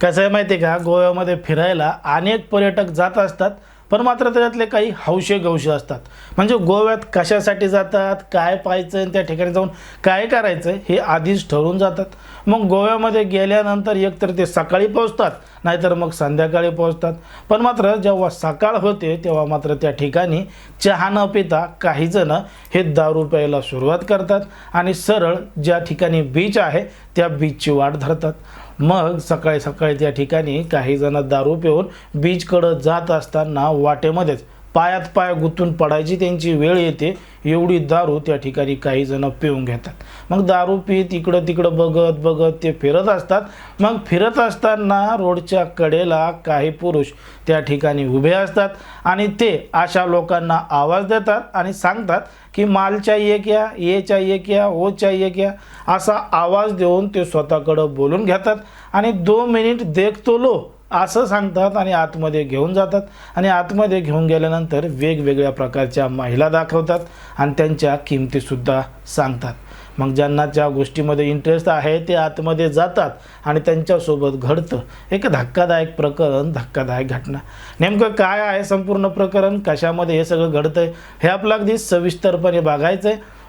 कसं आहे माहिती आहे का? गोव्यामध्ये फिरायला अनेक पर्यटक जात असतात पण मात्र त्याच्यातले काही हौशे गौशे असतात. म्हणजे गोव्यात कशासाठी जातात काय पाहायचं आणि त्या ठिकाणी जाऊन काय करायचं हे आधीच ठरवून जातात. मग गोव्यामध्ये गेल्यानंतर एकतर ते सकाळी पोहोचतात नाहीतर मग संध्याकाळी पोहोचतात. पण मात्र जेव्हा सकाळ होते तेव्हा मात्र त्या ठिकाणी चहा न पिता काही जण हे दारू प्यायला सुरुवात करतात आणि सरळ ज्या ठिकाणी बीच आहे त्या बीचची वाट धरतात. मग सकाळी सकाळी त्या ठिकाणी काही जण दारू पिऊन बीचकडं जात असताना वाटेमध्येच पायात पाय गुंतून पडायची त्यांची वेळ येते एवढी दारू त्या ठिकाणी काही जण पिऊन घेतात. मग दारू पीत इकडं तिकडं बघत बघत ते फिरत असतात. मग फिरत असताना रोडच्या कडेला काही पुरुष त्या ठिकाणी उभे असतात आणि ते अशा लोकांना आवाज देतात आणि सांगतात की माल एक क्या ये एक क्या ओच्या एक क्या असा आवाज देऊन ते स्वतःकडं बोलून घेतात. आणि दो मिनिट देखतो लो असं सांगतात आणि आतमध्ये घेऊन जातात. आणि आतमध्ये घेऊन गेल्यानंतर वेगवेगळ्या प्रकारच्या महिला दाखवतात आणि त्यांच्या किमतीसुद्धा सांगतात. मग ज्यांना ज्या गोष्टीमध्ये इंटरेस्ट आहे ते आतमध्ये जातात आणि त्यांच्यासोबत घडतं. एक धक्कादायक प्रकरण धक्कादायक घटना. नेमकं काय आहे संपूर्ण प्रकरण? कशामध्ये हे सगळं घडतं आहे हे आपलं अगदी सविस्तरपणे बघायचं आहे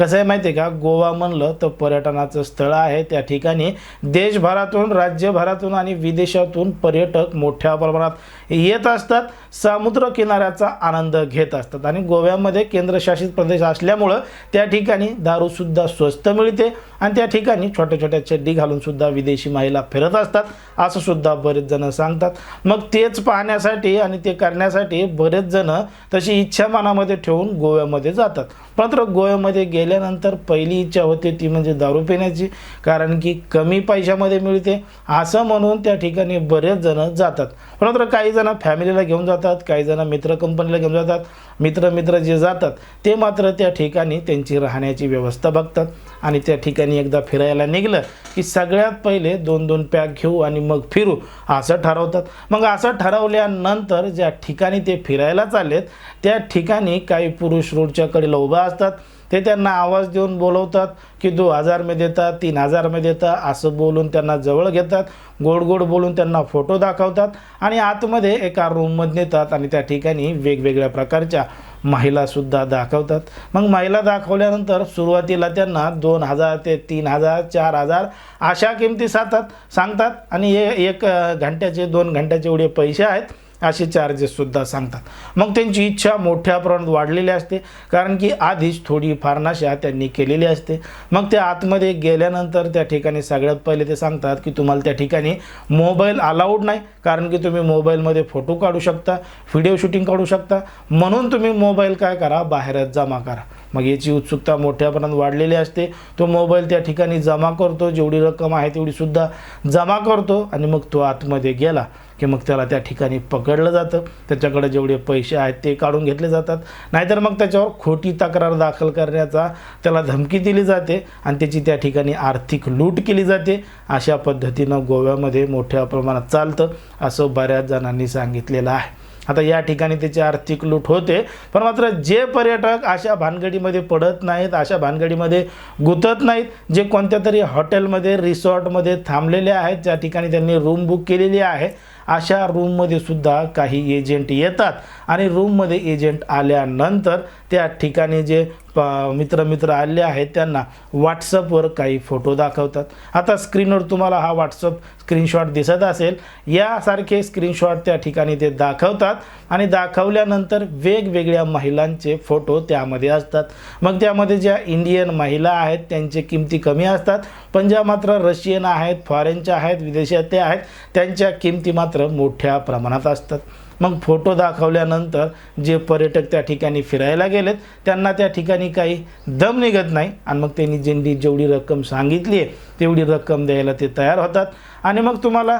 कसं आहे माहिती आहे का? गोवा म्हणलं तर पर्यटनाचं स्थळ आहे त्या ठिकाणी. देशभरातून राज्यभरातून आणि विदेशातून पर्यटक मोठ्या प्रमाणात येत असतात. समुद्र किनाऱ्याचा आनंद घेत असतात. आणि गोव्यामध्ये केंद्रशासित प्रदेश असल्यामुळं त्या ठिकाणी दारूसुद्धा स्वस्त मिळते आणि त्या ठिकाणी छोट्या छोट्या चड्डी घालूनसुद्धा विदेशी महिला फिरत असतात असं सुद्धा बरेच जण सांगतात. मग तेच पाहण्यासाठी आणि ते करण्यासाठी बरेच जण तशी इच्छा मनामध्ये ठेवून गोव्यामध्ये जातात. मात्र गोव्यामध्ये गेल्यानंतर पहिली इच्छा होते ती म्हणजे दारू पिण्याची कारण की कमी पैशामध्ये मिळते. असं म्हणून त्या ठिकाणी बरेच जण जातात. मात्र काही जण फॅमिलीला घेऊन जातात काही जण मित्र कंपनीला घेऊन जातात. मित्र मित्र जे जातात ते मात्र त्या ठिकाणी त्यांची राहण्याची व्यवस्था बघतात. आणि त्या ठिकाणी एकदा फिरायला निघलं की सगळ्यात पहिले दोन दोन पॅक घेऊ आणि मग फिरू असं ठरवतात. मग असं ठरवल्यानंतर ज्या ठिकाणी ते फिरायला चाललेत त्या ठिकाणी काही पुरुष रोडच्याकडेला उभा असतात. ते त्यांना आवाज देऊन बोलवतात की दो हजारमध्ये देतात तीन हजारमध्ये देतात असं बोलून त्यांना जवळ घेतात. गोड गोड बोलून त्यांना फोटो दाखवतात आणि आतमध्ये एका रूममध्ये नेतात आणि त्या ठिकाणी वेगवेगळ्या प्रकारच्या महिलासुद्धा दाखवतात. मग महिला दाखवल्यानंतर सुरुवातीला त्यांना दोन हजार ते तीन हजार चार हजार अशा किमती सांगतात सांगतात. आणि हे एक घंट्याचे दोन घंट्याचे एवढे पैसे आहेत. असे चार्जेससुद्धा सांगतात. मग त्यांची इच्छा मोठ्या प्रमाणात वाढलेली असते कारण की आधीच थोडी फारनाशा त्यांनी केलेली असते. मग त्या आतमध्ये गेल्यानंतर त्या ठिकाणी सगळ्यात पहिले ते सांगतात की तुम्हाला त्या ठिकाणी मोबाईल अलाउड नाही कारण की तुम्ही मोबाईलमध्ये फोटो काढू शकता व्हिडिओ शूटिंग काढू शकता. म्हणून तुम्ही मोबाईल काय करा बाहेरच जमा करा. मग याची उत्सुकता मोठ्या प्रमाणात वाढलेली असते. तो मोबाईल त्या ठिकाणी जमा करतो जेवढी रक्कम आहे तेवढीसुद्धा जमा करतो आणि मग तो आतमध्ये गेला. की मग त्याला त्या ठिकाणी पकडलं जातं. त्याच्याकडे जेवढे पैसे आहेत ते काढून घेतले जातात. नाहीतर मग त्याच्यावर खोटी तक्रार दाखल करण्याचा त्याला धमकी दिली जाते आणि त्याची त्या ठिकाणी आर्थिक लूट केली जाते. अशा पद्धतीनं गोव्यामध्ये मोठ्या प्रमाणात चालतं असं बऱ्याच जणांनी सांगितलेलं आहे. आता या ठिकाणी त्याची आर्थिक लूट होते पण मात्र जे पर्यटक अशा भानगडीमध्ये पडत नाहीत अशा भानगडीमध्ये गुंतत नाहीत जे कोणत्या तरी हॉटेलमध्ये रिसॉर्टमध्ये थांबलेले आहेत ज्या ठिकाणी त्यांनी रूम बुक केलेली आहे अशा रूममध्ये सुद्धा काही एजंट येतात. आणि रूममध्ये एजंट आल्यानंतर त्या ठिकाणी जे प मित्र मित्र आले आहेत त्यांना व्हॉट्सअपवर काही फोटो दाखवतात. आता स्क्रीनवर तुम्हाला हा व्हॉट्सअप स्क्रीनशॉट दिसत असेल. यासारखे स्क्रीनशॉट त्या ठिकाणी ते दाखवतात. आणि दाखवल्यानंतर वेगवेगळ्या महिलांचे फोटो त्यामध्ये असतात. मग त्यामध्ये ज्या इंडियन महिला आहेत त्यांचे किमती कमी असतात. पण ज्या मात्र रशियन आहेत फॉरेनच्या आहेत विदेशातले आहेत त्यांच्या किमती मात्र मोठ्या प्रमाणात असतात. मग फोटो दाखवल्यानंतर जे पर्यटक त्या ठिकाणी फिरायला गेलेत त्यांना त्या ठिकाणी काही दम निघत नाही आणि मग त्यांनी ज्यांनी जेवढी रक्कम सांगितली आहे तेवढी रक्कम द्यायला ते तयार होतात. आणि मग तुम्हाला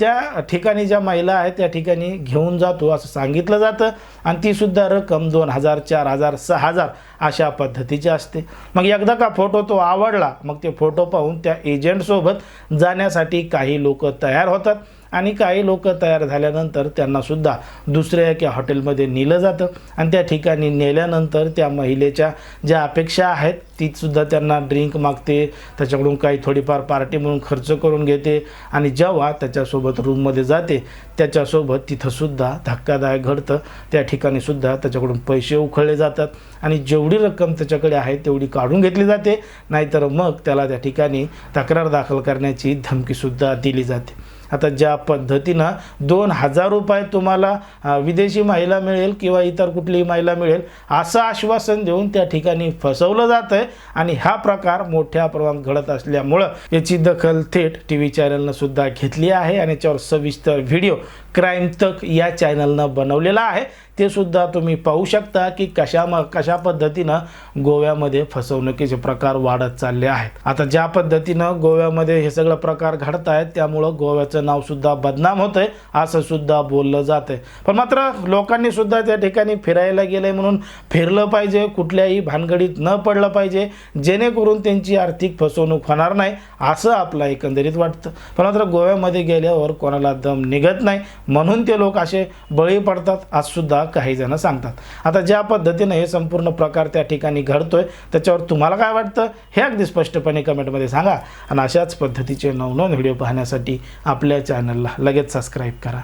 त्या ठिकाणी ज्या महिला आहेत त्या ठिकाणी घेऊन जातो असं सांगितलं जातं आणि तीसुद्धा रक्कम दोन हजार चार हजार सहा हजार अशा पद्धतीची असते. मग एकदा का फोटो तो आवडला मग ते फोटो पाहून त्या एजंटसोबत जाण्यासाठी काही लोक तयार होतात. आणि काही लोक तयार झाल्यानंतर त्यांनासुद्धा दुसऱ्या एका हॉटेलमध्ये नेलं जातं. आणि त्या ठिकाणी नेल्यानंतर त्या महिलेच्या ज्या अपेक्षा आहेत तीसुद्धा त्यांना ड्रिंक मागते त्याच्याकडून काही थोडीफार पार्टी म्हणून खर्च करून घेते आणि जेव्हा त्याच्यासोबत रूममध्ये जाते त्याच्यासोबत तिथंसुद्धा धक्कादायक घडतं. त्या ठिकाणीसुद्धा त्याच्याकडून पैसे उखळले जातात आणि जेवढी रक्कम त्याच्याकडे आहे तेवढी काढून घेतली जाते. नाहीतर मग त्याला त्या ठिकाणी तक्रार दाखल करण्याची धमकीसुद्धा दिली जाते. आता ज्या पद्धतीनं दोन हजार रुपये तुम्हाला विदेशी महिला मिळेल किंवा इतर कुठलीही महिला मिळेल असं आश्वासन देऊन त्या ठिकाणी फसवलं जातं आहे आणि हा प्रकार मोठ्या प्रमाणात घडत असल्यामुळं याची दखल थेट टी व्ही चॅनलनं सुद्धा घेतली आहे आणि याच्यावर सविस्तर व्हिडिओ क्राईम तक या चॅनलनं बनवलेला आहे. ते सुद्धा तुम्ही पाहू शकता की कशा म कशा पद्धतीनं गोव्यामध्ये फसवणुकीचे प्रकार वाढत चालले आहेत. आता ज्या पद्धतीनं गोव्यामध्ये हे सगळं प्रकार घडत आहेत त्यामुळं गोव्याचं नाव नावसुद्धा बदनाम होत आहे असं सुद्धा बोललं जात आहे पण मात्र लोकांनी सुद्धा त्या ठिकाणी फिरायला गेलं आहे म्हणून फिरलं पाहिजे कुठल्याही भानगडीत न पडलं पाहिजे जेणेकरून त्यांची आर्थिक फसवणूक होणार नाही असं आपलं एकंदरीत वाटतं. पण मात्र गोव्यामध्ये गेल्यावर कोणाला दम निघत नाही म्हणून ते लोक असे बळी पडतात आजसुद्धा काही जण सांगतात. आता ज्या पद्धतीनं हे संपूर्ण प्रकार त्या ठिकाणी घडतोय त्याच्यावर तुम्हाला काय वाटतं? हे अगदी स्पष्टपणे कमेंटमध्ये सांगा. आणि अशाच पद्धतीचे नवनवन व्हिडिओ पाहण्यासाठी आपल्या आपल्या चॅनलला लगेच सबस्क्राईब करा.